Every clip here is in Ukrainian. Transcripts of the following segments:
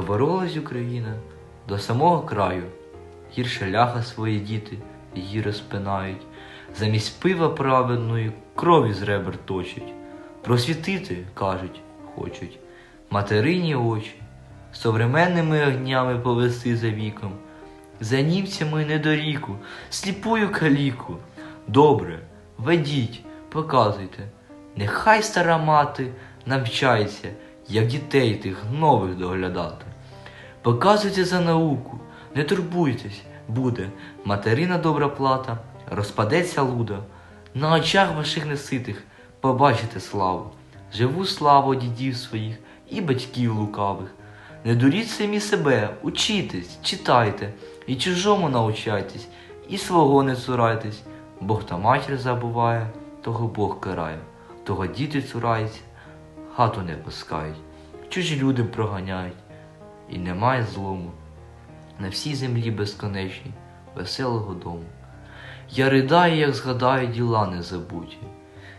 боролась Україна до самого краю. Гірше ляха свої діти її розпинають, замість пива праведної крові з ребер точать. Просвітити, кажуть, хочуть, материні очі, современними огнями повести за віком, за німцями недоріку, сліпую каліку. Добре, ведіть, показуйте, нехай стара мати навчається, як дітей тих нових доглядати. Показуйте за науку, не турбуйтесь, буде материна добра плата, розпадеться луда. На очах ваших неситих побачите славу. Живу славу дідів своїх і батьків лукавих. Не дуріть самі себе, учітесь, читайте, і чужому научайтесь, і свого не цурайтесь. Бог та матір забуває, того Бог карає, того діти цураються, хату не пускають, чужі люди проганяють, і немає злому на всій землі безконечній, веселого дому. Я ридаю, як згадаю діла незабуті,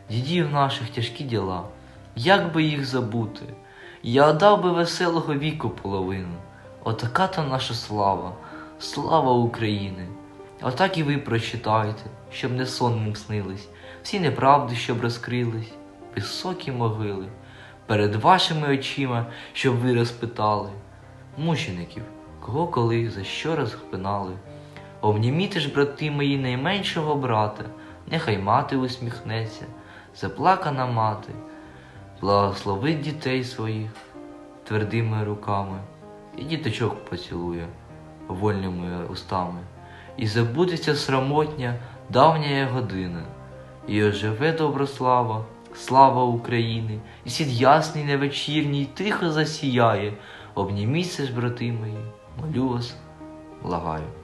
дідів наших тяжкі діла, як би їх забути? Я отдав би веселого віку половину. Отака то наша слава, слава України. Отак і ви прочитайте, щоб не сонним снились, всі неправди, щоб розкрились, високі могили, перед вашими очима, щоб ви розпитали, мучеників, кого коли, за що розпинали. Обніміте ж, брати мої, найменшого брата, нехай мати усміхнеться, заплакана мати, благословить дітей своїх твердими руками, і діточок поцілує вольними устами, і забудеться срамотня давня година, і оживе доброслава, слава України, і світ ясний невечірній тихо засіяє. Обніміться ж, брати мої, молю вас, благаю.